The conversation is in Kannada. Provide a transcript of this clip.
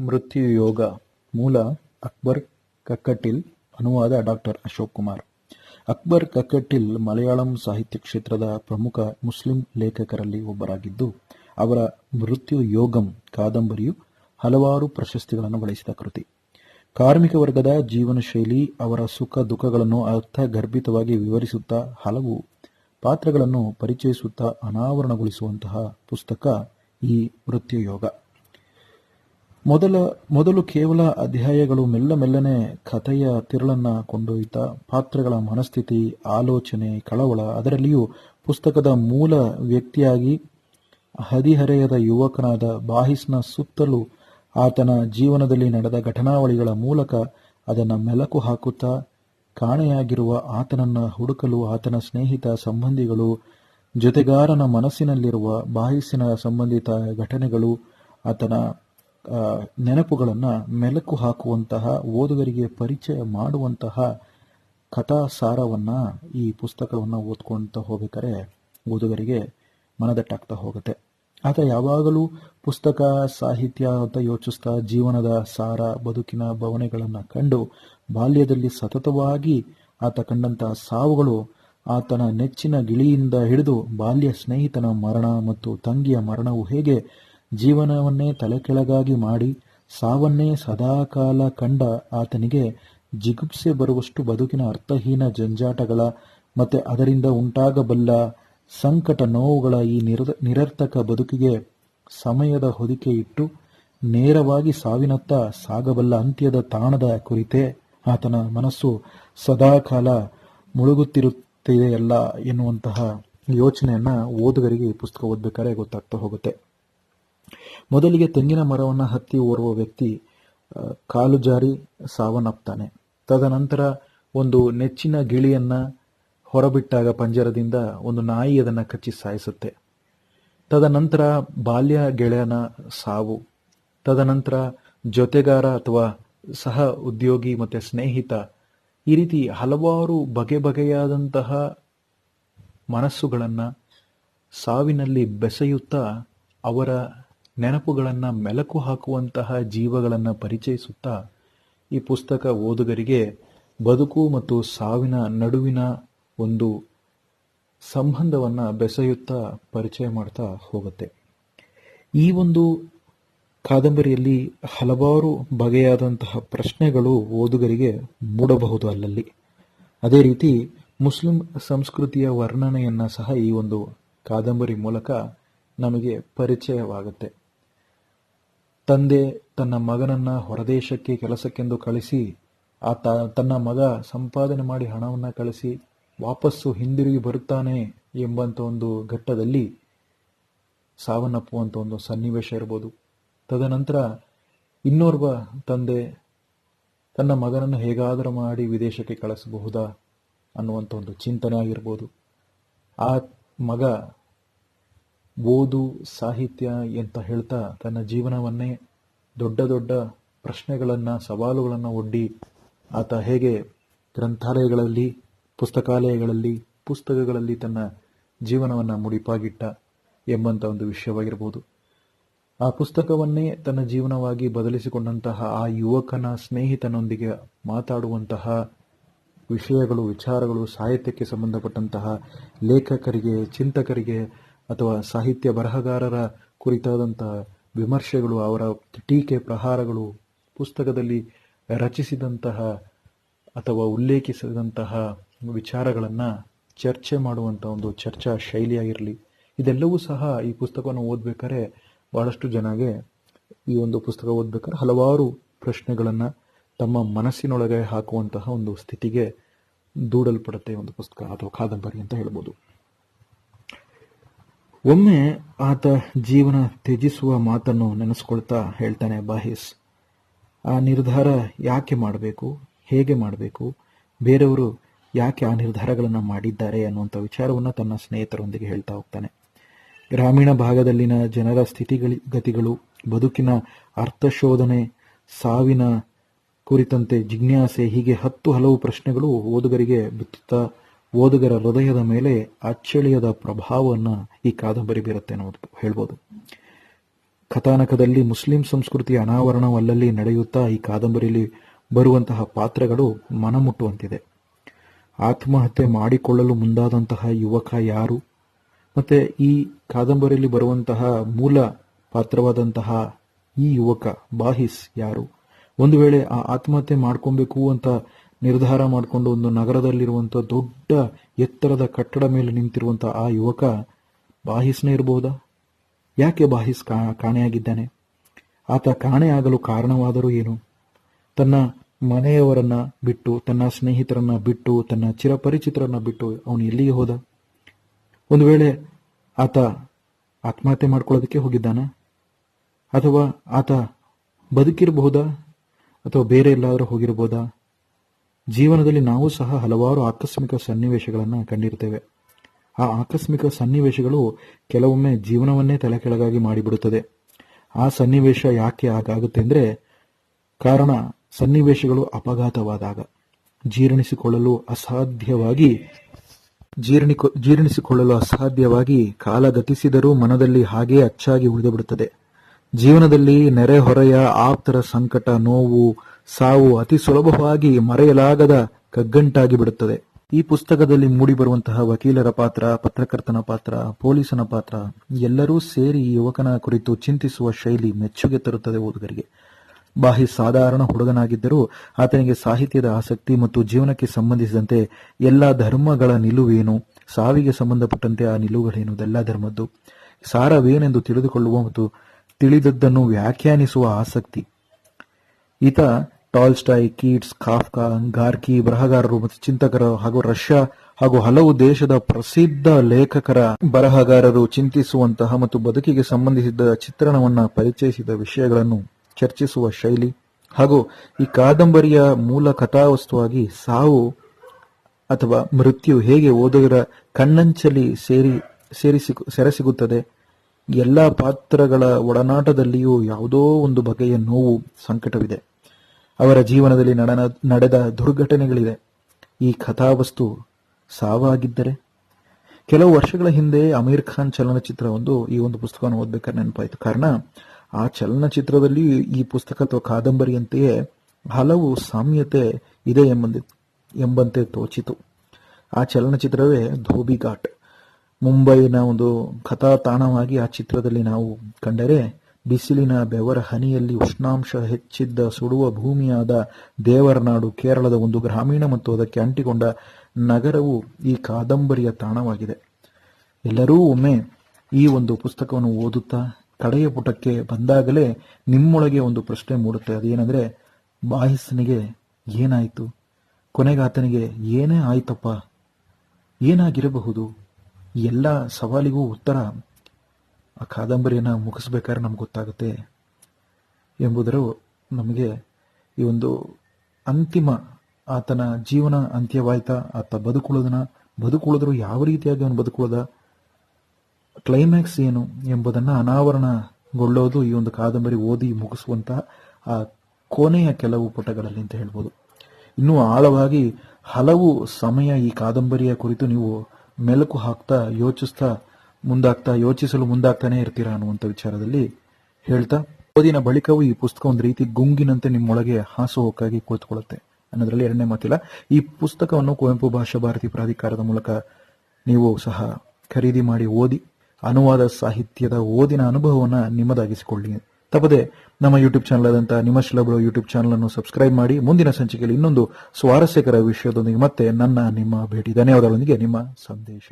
ಮೃತ್ಯು ಯೋಗ ಮೂಲ ಅಕ್ಬರ್ ಕಕ್ಕಟಿಲ್ ಅನುವಾದ ಡಾಕ್ಟರ್ ಅಶೋಕ್ ಕುಮಾರ್. ಅಕ್ಬರ್ ಕಕ್ಕಟಿಲ್ ಮಲಯಾಳಂ ಸಾಹಿತ್ಯ ಕ್ಷೇತ್ರದ ಪ್ರಮುಖ ಮುಸ್ಲಿಂ ಲೇಖಕರಲ್ಲಿ ಒಬ್ಬರಾಗಿದ್ದು, ಅವರ ಮೃತ್ಯು ಯೋಗಂ ಕಾದಂಬರಿಯು ಹಲವಾರು ಪ್ರಶಸ್ತಿಗಳನ್ನು ಗಳಿಸಿದ ಕೃತಿ. ಕಾರ್ಮಿಕ ವರ್ಗದ ಜೀವನ ಶೈಲಿ ಅವರ ಸುಖ ದುಃಖಗಳನ್ನು ಅರ್ಥಗರ್ಭಿತವಾಗಿ ವಿವರಿಸುತ್ತಾ ಹಲವು ಪಾತ್ರಗಳನ್ನು ಪರಿಚಯಿಸುತ್ತಾ ಅನಾವರಣಗೊಳಿಸುವಂತಹ ಪುಸ್ತಕ ಈ ಮೃತ್ಯು ಯೋಗ ಮೊದಲ, ಮೊದಲು ಕೇವಲ ಅಧ್ಯಾಯಗಳು ಮೆಲ್ಲ ಮೆಲ್ಲನೆ ಕಥೆಯ ತಿರುಳನ್ನ ಕೊಂಡೊಯ್ದ ಪಾತ್ರಗಳ ಮನಸ್ಥಿತಿ, ಆಲೋಚನೆ, ಕಳವಳ, ಅದರಲ್ಲಿಯೂ ಪುಸ್ತಕದ ಮೂಲ ವ್ಯಕ್ತಿಯಾಗಿ ಹದಿಹರೆಯದ ಯುವಕನಾದ ಬಾಹಿಸ್ನ ಸುತ್ತಲೂ ಆತನ ಜೀವನದಲ್ಲಿ ನಡೆದ ಘಟನಾವಳಿಗಳ ಮೂಲಕ ಅದನ್ನು ಮೆಲಕು ಹಾಕುತ್ತಾ ಕಾಣೆಯಾಗಿರುವ ಆತನನ್ನ ಹುಡುಕಲು ಆತನ ಸ್ನೇಹಿತ ಸಂಬಂಧಿಗಳು, ಜೊತೆಗಾರನ ಮನಸ್ಸಿನಲ್ಲಿರುವ ಬಾಹಿಸ್ಸಿನ ಸಂಬಂಧಿತ ಘಟನೆಗಳು ಆತನ ನೆನಪುಗಳನ್ನ ಮೆಲಕು ಹಾಕುವಂತಹ, ಓದುಗರಿಗೆ ಪರಿಚಯ ಮಾಡುವಂತಹ ಕಥಾ ಸಾರವನ್ನು ಈ ಪುಸ್ತಕವನ್ನ ಓದ್ಕೊಂತ ಹೋಗ್ಬೇಕಾದ್ರೆ ಓದುಗರಿಗೆ ಮನದಟ್ಟಾಗ್ತಾ ಹೋಗುತ್ತೆ. ಆತ ಯಾವಾಗಲೂ ಪುಸ್ತಕ, ಸಾಹಿತ್ಯ ಅಂತ ಯೋಚಿಸ್ತಾ ಜೀವನದ ಸಾರ, ಬದುಕಿನ ಭಾವನೆಗಳನ್ನು ಕಂಡು ಬಾಲ್ಯದಲ್ಲಿ ಸತತವಾಗಿ ಆತ ಕಂಡಂತಹ ಸಾವುಗಳು ಆತನ ನೆಚ್ಚಿನ ಗಿಳಿಯಿಂದ ಹಿಡಿದು ಬಾಲ್ಯ ಸ್ನೇಹಿತನ ಮರಣ ಮತ್ತು ತಂಗಿಯ ಮರಣವು ಹೇಗೆ ಜೀವನವನ್ನೇ ತಲೆಕೆಳಗಾಗಿ ಮಾಡಿ ಸಾವನ್ನೇ ಸದಾಕಾಲ ಕಂಡ ಆತನಿಗೆ ಜಿಗುಪ್ಸೆ ಬರುವಷ್ಟು ಬದುಕಿನ ಅರ್ಥಹೀನ ಜಂಜಾಟಗಳ ಮತ್ತೆ ಅದರಿಂದ ಉಂಟಾಗಬಲ್ಲ ಸಂಕಟ ನೋವುಗಳ ಈ ನಿರ ನಿರರ್ಥಕ ಬದುಕಿಗೆ ಸಮಯದ ಹೊದಿಕೆ ಇಟ್ಟು ನೇರವಾಗಿ ಸಾವಿನತ್ತ ಸಾಗಬಲ್ಲ ಅಂತ್ಯದ ತಾಣದ ಕುರಿತೇ ಆತನ ಮನಸ್ಸು ಸದಾಕಾಲ ಮುಳುಗುತ್ತಿರುತ್ತಿದೆಯಲ್ಲ ಎನ್ನುವಂತಹ ಯೋಚನೆಯನ್ನು ಓದುಗರಿಗೆ ಈ ಪುಸ್ತಕ ಓದಬೇಕಾದ್ರೆ ಗೊತ್ತಾಗ್ತಾ ಹೋಗುತ್ತೆ. ಮೊದಲಿಗೆ ತೆಂಗಿನ ಮರವನ್ನು ಹತ್ತಿ ಓರ್ವ ವ್ಯಕ್ತಿ ಕಾಲು ಜಾರಿ ಸಾವನ್ನಪ್ತಾನೆ. ತದನಂತರ ಒಂದು ನೆಚ್ಚಿನ ಗಿಳಿಯನ್ನು ಹೊರಬಿಟ್ಟಾಗ ಪಂಜರದಿಂದ ಒಂದು ನಾಯಿ ಅದನ್ನು ಕಚ್ಚಿ ಸಾಯಿಸುತ್ತೆ. ತದನಂತರ ಬಾಲ್ಯ ಗೆಳೆಯನ ಸಾವು. ತದನಂತರ ಜೊತೆಗಾರ ಅಥವಾ ಸಹ ಉದ್ಯೋಗಿ ಮತ್ತೆ ಸ್ನೇಹಿತ. ಈ ರೀತಿ ಹಲವಾರು ಬಗೆ ಬಗೆಯಾದಂತಹ ಮನಸ್ಸುಗಳನ್ನು ಸಾವಿನಲ್ಲಿ ಬೆಸೆಯುತ್ತಾ ಅವರ ನೆನಪುಗಳನ್ನ ಮೆಲಕು ಹಾಕುವಂತಹ ಜೀವಗಳನ್ನು ಪರಿಚಯಿಸುತ್ತಾ ಈ ಪುಸ್ತಕ ಓದುಗರಿಗೆ ಬದುಕು ಮತ್ತು ಸಾವಿನ ನಡುವಿನ ಒಂದು ಸಂಬಂಧವನ್ನು ಬೆಸೆಯುತ್ತಾ ಪರಿಚಯ ಮಾಡ್ತಾ ಹೋಗುತ್ತೆ. ಈ ಒಂದು ಕಾದಂಬರಿಯಲ್ಲಿ ಹಲವಾರು ಬಗೆಯಾದಂತಹ ಪ್ರಶ್ನೆಗಳು ಓದುಗರಿಗೆ ಮೂಡಬಹುದು ಅಲ್ಲಲ್ಲಿ. ಅದೇ ರೀತಿ ಮುಸ್ಲಿಂ ಸಂಸ್ಕೃತಿಯ ವರ್ಣನೆಯನ್ನ ಸಹ ಈ ಒಂದು ಕಾದಂಬರಿ ಮೂಲಕ ನಮಗೆ ಪರಿಚಯವಾಗುತ್ತೆ. ತಂದೆ ತನ್ನ ಮಗನನ್ನ ಹೊರದೇಶಕ್ಕೆ ಕೆಲಸಕ್ಕೆಂದು ಕಳಿಸಿ, ಆತ ತನ್ನ ಮಗ ಸಂಪಾದನೆ ಮಾಡಿ ಹಣವನ್ನು ಕಳಿಸಿ ವಾಪಸ್ಸು ಹಿಂದಿರುಗಿ ಬರುತ್ತಾನೆ ಎಂಬಂಥ ಒಂದು ಘಟ್ಟದಲ್ಲಿ ಸಾವನ್ನಪ್ಪುವಂಥ ಒಂದು ಸನ್ನಿವೇಶ ಇರ್ಬೋದು. ತದನಂತರ ಇನ್ನೋರ್ವ ತಂದೆ ತನ್ನ ಮಗನನ್ನು ಹೇಗಾದರೂ ಮಾಡಿ ವಿದೇಶಕ್ಕೆ ಕಳಿಸಬಹುದಾ ಅನ್ನುವಂಥ ಒಂದು ಚಿಂತನೆ ಆಗಿರ್ಬೋದು. ಆ ಮಗ ಓದು, ಸಾಹಿತ್ಯ ಅಂತ ಹೇಳ್ತಾ ತನ್ನ ಜೀವನವನ್ನೇ ದೊಡ್ಡ ದೊಡ್ಡ ಪ್ರಶ್ನೆಗಳನ್ನು, ಸವಾಲುಗಳನ್ನು ಒಡ್ಡಿ ಆತ ಹೇಗೆ ಗ್ರಂಥಾಲಯಗಳಲ್ಲಿ, ಪುಸ್ತಕಾಲಯಗಳಲ್ಲಿ, ಪುಸ್ತಕಗಳಲ್ಲಿ ತನ್ನ ಜೀವನವನ್ನು ಮುಡಿಪಾಗಿಟ್ಟ ಎಂಬಂತ ಒಂದು ವಿಷಯವಾಗಿರ್ಬೋದು. ಆ ಪುಸ್ತಕವನ್ನೇ ತನ್ನ ಜೀವನವಾಗಿ ಬದಲಿಸಿಕೊಂಡಂತಹ ಆ ಯುವಕನ ಸ್ನೇಹಿತನೊಂದಿಗೆ ಮಾತಾಡುವಂತಹ ವಿಷಯಗಳು, ವಿಚಾರಗಳು, ಸಾಹಿತ್ಯಕ್ಕೆ ಸಂಬಂಧಪಟ್ಟಂತಹ ಲೇಖಕರಿಗೆ, ಚಿಂತಕರಿಗೆ ಅಥವಾ ಸಾಹಿತ್ಯ ಬರಹಗಾರರ ಕುರಿತಾದಂತಹ ವಿಮರ್ಶೆಗಳು, ಅವರ ಟೀಕೆ ಪ್ರಹಾರಗಳು, ಪುಸ್ತಕದಲ್ಲಿ ರಚಿಸಿದಂತಹ ಅಥವಾ ಉಲ್ಲೇಖಿಸಿದಂತಹ ವಿಚಾರಗಳನ್ನು ಚರ್ಚೆ ಮಾಡುವಂತ ಒಂದು ಚರ್ಚಾ ಶೈಲಿಯಾಗಿರಲಿ, ಇದೆಲ್ಲವೂ ಸಹ ಈ ಪುಸ್ತಕವನ್ನು ಓದ್ಬೇಕಾದ್ರೆ ಬಹಳಷ್ಟು ಜನಗೆ ಈ ಒಂದು ಪುಸ್ತಕ ಓದ್ಬೇಕಾದ್ರೆ ಹಲವಾರು ಪ್ರಶ್ನೆಗಳನ್ನು ತಮ್ಮ ಮನಸ್ಸಿನೊಳಗೆ ಹಾಕುವಂತಹ ಒಂದು ಸ್ಥಿತಿಗೆ ದೂಡಲ್ಪಡುತ್ತೆ ಒಂದು ಪುಸ್ತಕ ಅಥವಾ ಕಾದಂಬರಿ ಅಂತ ಹೇಳ್ಬೋದು. ಒಮ್ಮೆ ಆತ ಜೀವನ ತ್ಯಜಿಸುವ ಮಾತನ್ನು ನೆನೆಸ್ಕೊಳ್ತಾ ಹೇಳ್ತಾನೆ ಬಾಹಿಸ್. ಆ ನಿರ್ಧಾರ ಯಾಕೆ ಮಾಡಬೇಕು? ಹೇಗೆ ಮಾಡಬೇಕು? ಬೇರೆಯವರು ಯಾಕೆ ಆ ನಿರ್ಧಾರಗಳನ್ನು ಮಾಡಿದ್ದಾರೆ ಅನ್ನುವಂಥ ವಿಚಾರವನ್ನು ತನ್ನ ಸ್ನೇಹಿತರೊಂದಿಗೆ ಹೇಳ್ತಾ ಹೋಗ್ತಾನೆ. ಗ್ರಾಮೀಣ ಭಾಗದಲ್ಲಿನ ಜನರ ಸ್ಥಿತಿಗತಿಗಳು ಬದುಕಿನ ಅರ್ಥಶೋಧನೆ, ಸಾವಿನ ಕುರಿತಂತೆ ಜಿಜ್ಞಾಸೆ, ಹೀಗೆ ಹತ್ತು ಹಲವು ಪ್ರಶ್ನೆಗಳು ಓದುಗರಿಗೆ ಬಿತ್ತುತ್ತಾ ಓದುಗರ ಹೃದಯದ ಮೇಲೆ ಅಚ್ಚಳಿಯದ ಪ್ರಭಾವವನ್ನು ಈ ಕಾದಂಬರಿ ಬೀರುತ್ತೆ ಅನ್ನೋದು ಹೇಳ್ಬೋದು. ಕಥಾನಕದಲ್ಲಿ ಮುಸ್ಲಿಂ ಸಂಸ್ಕೃತಿಯ ಅನಾವರಣವಲ್ಲಲ್ಲಿ ನಡೆಯುತ್ತಾ ಈ ಕಾದಂಬರಿಯಲ್ಲಿ ಬರುವಂತಹ ಪಾತ್ರಗಳು ಮನಮುಟ್ಟುವಂತಿದೆ. ಆತ್ಮಹತ್ಯೆ ಮಾಡಿಕೊಳ್ಳಲು ಮುಂದಾದಂತಹ ಯುವಕ ಯಾರು? ಮತ್ತೆ ಈ ಕಾದಂಬರಿಯಲ್ಲಿ ಬರುವಂತಹ ಮೂಲ ಪಾತ್ರವಾದಂತಹ ಈ ಯುವಕ ಬಾಹಿಸ್ ಯಾರು? ಒಂದು ವೇಳೆ ಆ ಆತ್ಮಹತ್ಯೆ ಮಾಡ್ಕೊಬೇಕು ಅಂತ ನಿರ್ಧಾರ ಮಾಡಿಕೊಂಡು ಒಂದು ನಗರದಲ್ಲಿರುವಂಥ ದೊಡ್ಡ ಎತ್ತರದ ಕಟ್ಟಡ ಮೇಲೆ ನಿಂತಿರುವಂಥ ಆ ಯುವಕ ಬಾಹಿಸ್ನೇ ಇರಬಹುದಾ ಯಾಕೆ ಬಾಹಿಸ್ ಕಾ- ಕಾಣೆಯಾಗಿದ್ದಾನೆ? ಆತ ಕಾಣೆಯಾಗಲು ಕಾರಣವಾದರೂ ಏನು? ತನ್ನ ಮನೆಯವರನ್ನ ಬಿಟ್ಟು, ತನ್ನ ಸ್ನೇಹಿತರನ್ನ ಬಿಟ್ಟು, ತನ್ನ ಚಿರಪರಿಚಿತರನ್ನ ಬಿಟ್ಟು ಅವನು ಎಲ್ಲಿಗೆ ಹೋದ? ಒಂದು ವೇಳೆ ಆತ ಆತ್ಮಹತ್ಯೆ ಮಾಡ್ಕೊಳ್ಳೋದಕ್ಕೆ ಹೋಗಿದ್ದಾನ? ಅಥವಾ ಆತ ಬದುಕಿರಬಹುದಾ? ಅಥವಾ ಬೇರೆ ಎಲ್ಲಾದರೂ ಹೋಗಿರಬಹುದಾ? ಜೀವನದಲ್ಲಿ ನಾವು ಸಹ ಹಲವಾರು ಆಕಸ್ಮಿಕ ಸನ್ನಿವೇಶಗಳನ್ನು ಕಂಡಿರ್ತೇವೆ ಆ ಆಕಸ್ಮಿಕ ಸನ್ನಿವೇಶಗಳು ಕೆಲವೊಮ್ಮೆ ಜೀವನವನ್ನೇ ತಲೆ ಕೆಳಗಾಗಿ ಮಾಡಿಬಿಡುತ್ತದೆ. ಆ ಸನ್ನಿವೇಶ ಯಾಕೆ ಹಾಗಾಗುತ್ತೆ ಅಂದರೆ ಕಾರಣ ಸನ್ನಿವೇಶಗಳು ಅಪಘಾತವಾದಾಗ. ಜೀರ್ಣಿಸಿಕೊಳ್ಳಲು ಅಸಾಧ್ಯವಾಗಿ, ಜೀರ್ಣಿಕೊ, ಜೀರ್ಣಿಸಿಕೊಳ್ಳಲು ಅಸಾಧ್ಯವಾಗಿ ಕಾಲ ಗತಿಸಿದರೂ ಮನದಲ್ಲಿ ಹಾಗೇ ಅಚ್ಚಾಗಿ ಉಳಿದುಬಿಡುತ್ತದೆ ಜೀವನದಲ್ಲಿ ನೆರೆಹೊರೆಯ ಆಪ್ತರ ಸಂಕಟ, ನೋವು ಸಾವು ಅತಿ ಸುಲಭವಾಗಿ ಮರೆಯಲಾಗದ ಕಗ್ಗಂಟಾಗಿ ಬಿಡುತ್ತದೆ. ಈ ಪುಸ್ತಕದಲ್ಲಿ ಮೂಡಿಬರುವಂತಹ ವಕೀಲರ ಪಾತ್ರ, ಪತ್ರಕರ್ತನ ಪಾತ್ರ, ಪೊಲೀಸನ ಪಾತ್ರ, ಎಲ್ಲರೂ ಸೇರಿ ಯುವಕನ ಕುರಿತು ಚಿಂತಿಸುವ ಶೈಲಿ ಮೆಚ್ಚುಗೆ ತರುತ್ತದೆ ಓದುಗರಿಗೆ. ಬಾಹಿ ಸಾಧಾರಣ ಹುಡುಗನಾಗಿದ್ದರೂ ಆತನಿಗೆ ಸಾಹಿತ್ಯದ ಆಸಕ್ತಿ ಮತ್ತು ಜೀವನಕ್ಕೆ ಸಂಬಂಧಿಸಿದಂತೆ ಎಲ್ಲ ಧರ್ಮಗಳ ನಿಲುವೇನು, ಸಾವಿಗೆ ಸಂಬಂಧಪಟ್ಟಂತೆ ಆ ನಿಲುವುಗಳೇನು ಎಲ್ಲ ಧರ್ಮದ್ದು. ಸಾರವೇನೆಂದು ತಿಳಿದುಕೊಳ್ಳುವ ಮತ್ತು ತಿಳಿದದ್ದನ್ನು ವ್ಯಾಖ್ಯಾನಿಸುವ ಆಸಕ್ತಿ. ಈತ ಟಾಲ್ಸ್ಟಾಯ್ ಕೀಟ್ಸ್ ಕಾಫ್ಕಾ, ಗಾರ್ಕಿ, ಬರಹಗಾರರು ಮತ್ತು ಚಿಂತಕರು ಹಾಗೂ ರಷ್ಯಾ ಹಾಗೂ ಹಲವು ದೇಶದ ಪ್ರಸಿದ್ಧ ಲೇಖಕರ ಬರಹಗಾರರು ಚಿಂತಿಸುವಂತಹ ಮತ್ತು ಬದುಕಿಗೆ ಸಂಬಂಧಿಸಿದ ಚಿತ್ರಣವನ್ನ ಪರಿಚಯಿಸಿದ ವಿಷಯಗಳನ್ನು ಚರ್ಚಿಸುವ ಶೈಲಿ ಹಾಗೂ ಈ ಕಾದಂಬರಿಯ ಮೂಲ ಕಥಾವಸ್ತುವಾಗಿ ಸಾವು ಅಥವಾ ಮೃತ್ಯು ಹೇಗೆ ಓದುಗರ ಕಣ್ಣಂಚಲಿ ಸೇರಿ ಸೇರಿಸಿ ಸೆರೆಸಿಗುತ್ತದೆ, ಎಲ್ಲ ಪಾತ್ರಗಳ ಒಡನಾಟದಲ್ಲಿಯೂ ಯಾವುದೋ ಒಂದು ಬಗೆಯ ನೋವು ಸಂಕಟವಿದೆ. ಅವರ ಜೀವನದಲ್ಲಿ ನಡೆದ ನಡೆದ ದುರ್ಘಟನೆಗಳಿದೆ ಈ ಕಥಾವಸ್ತು ಸಾವಾಗಿದ್ದರೆ? ಕೆಲವು ವರ್ಷಗಳ ಹಿಂದೆ ಅಮೀರ್ ಖಾನ್ ಚಲನಚಿತ್ರ ಒಂದು ಈ ಒಂದು ಪುಸ್ತಕವನ್ನು ಓದಬೇಕಾದ್ರೆ ನೆನಪಾಯಿತು. ಕಾರಣ, ಆ ಚಲನಚಿತ್ರದಲ್ಲಿ ಈ ಪುಸ್ತಕ ಅಥವಾ ಕಾದಂಬರಿಯಂತೆಯೇ ಹಲವು ಸಾಮ್ಯತೆ ಇದೆ ಎಂಬಂತೆ ಎಂಬಂತೆ ತೋಚಿತು. ಆ ಚಲನಚಿತ್ರವೇ ಧೋಬಿ ಘಾಟ್ ಮುಂಬೈನ ಒಂದು ಕಥಾ ತಾಣವಾಗಿ ಆ ಚಿತ್ರದಲ್ಲಿ ನಾವು ಕಂಡರೆ ಬಿಸಿಲಿನ ಬೆವರ ಹನಿಯಲ್ಲಿ ಉಷ್ಣಾಂಶ ಹೆಚ್ಚಿದ್ದ ಸುಡುವ ಭೂಮಿಯಾದ ದೇವರನಾಡು ಕೇರಳದ ಒಂದು ಗ್ರಾಮೀಣ ಮತ್ತು ಅದಕ್ಕೆ ಅಂಟಿಕೊಂಡ ನಗರವು ಈ ಕಾದಂಬರಿಯ ತಾಣವಾಗಿದೆ. ಎಲ್ಲರೂ ಒಮ್ಮೆ ಈ ಒಂದು ಪುಸ್ತಕವನ್ನು ಓದುತ್ತಾ ಕಡೆಯ ಪುಟಕ್ಕೆ ಬಂದಾಗಲೇ ನಿಮ್ಮೊಳಗೆ ಒಂದು ಪ್ರಶ್ನೆ ಮೂಡುತ್ತೆ. ಅದೇನೆಂದರೆ ಬಾಯಿಸನಿಗೆ ಏನಾಯಿತು? ಕೊನೆಗೆ ಆತನಿಗೆ ಏನೇ ಆಯ್ತಪ್ಪ? ಏನಾಗಿರಬಹುದು? ಎಲ್ಲ ಸವಾಲಿಗೂ ಉತ್ತರ ಆ ಕಾದಂಬರಿಯನ್ನು ಮುಗಿಸ್ಬೇಕಾದ್ರೆ ನಮ್ಗೆ ಗೊತ್ತಾಗುತ್ತೆ ಎಂಬುದರ ನಮಗೆ ಈ ಒಂದು ಅಂತಿಮ ಆತನ ಜೀವನ ಅಂತ್ಯವಾಯ್ತಾ, ಆತ ಬದುಕುಳಿದನ ಬದುಕುಳಿದ್ರು ಯಾವ ರೀತಿಯಾಗಿ ಅವನು ಬದುಕುಳದ ಕ್ಲೈಮ್ಯಾಕ್ಸ್ ಏನು ಎಂಬುದನ್ನು ಅನಾವರಣಗೊಳ್ಳೋದು ಈ ಒಂದು ಕಾದಂಬರಿ ಓದಿ ಮುಗಿಸುವಂತಹ ಆ ಕೊನೆಯ ಕೆಲವು ಪುಟಗಳಲ್ಲಿ ಅಂತ ಹೇಳ್ಬೋದು. ಇನ್ನೂ ಆಳವಾಗಿ ಹಲವು ಸಮಯ ಈ ಕಾದಂಬರಿಯ ಕುರಿತು ನೀವು ಮೆಲುಕು ಹಾಕ್ತಾ ಯೋಚಿಸ್ತಾ ಮುಂದಾಗ್ತಾ ಯೋಚಿಸಲು ಮುಂದಾಗ್ತಾನೆ ಇರ್ತೀರಾ ಅನ್ನುವಂಥ ವಿಚಾರದಲ್ಲಿ ಹೇಳ್ತಾ, ಓದಿನ ಬಳಿಕವೂ ಈ ಪುಸ್ತಕ ಒಂದು ರೀತಿ ಗುಂಗಿನಂತೆ ನಿಮ್ಮೊಳಗೆ ಹಾಸೋಹೋಕ್ಕಾಗಿ ಕೂತ್ಕೊಳ್ಳುತ್ತೆ. ಅನ್ನೋದ್ರಲ್ಲಿ ಎರಡನೇ ಮಾತಿಲ್ಲ. ಈ ಪುಸ್ತಕವನ್ನು ಕುವೆಂಪು ಭಾಷಾ ಭಾರತಿ ಪ್ರಾಧಿಕಾರದ ಮೂಲಕ ನೀವು ಸಹ ಖರೀದಿ ಮಾಡಿ ಓದಿ, ಅನುವಾದ ಸಾಹಿತ್ಯದ ಓದಿನ ಅನುಭವವನ್ನು ನಿಮ್ಮದಾಗಿಸಿಕೊಳ್ಳಿ. ತಪ್ಪದೆ ನಮ್ಮ ಯೂಟ್ಯೂಬ್ ಚಾನಲ್ ಆದಂಥ ನಿಮ್ಮ ಶಿಲಬಳು ಯೂಟ್ಯೂಬ್ ಚಾನಲ್ ಅನ್ನು ಸಬ್ಸ್ಕ್ರೈಬ್ ಮಾಡಿ. ಮುಂದಿನ ಸಂಚಿಕೆಯಲ್ಲಿ ಇನ್ನೊಂದು ಸ್ವಾರಸ್ಯಕರ ವಿಷಯದೊಂದಿಗೆ ಮತ್ತೆ ನನ್ನ ನಿಮ್ಮ ಭೇಟಿ. ಧನ್ಯವಾದಗಳೊಂದಿಗೆ ನಿಮ್ಮ ಸಂದೇಶ.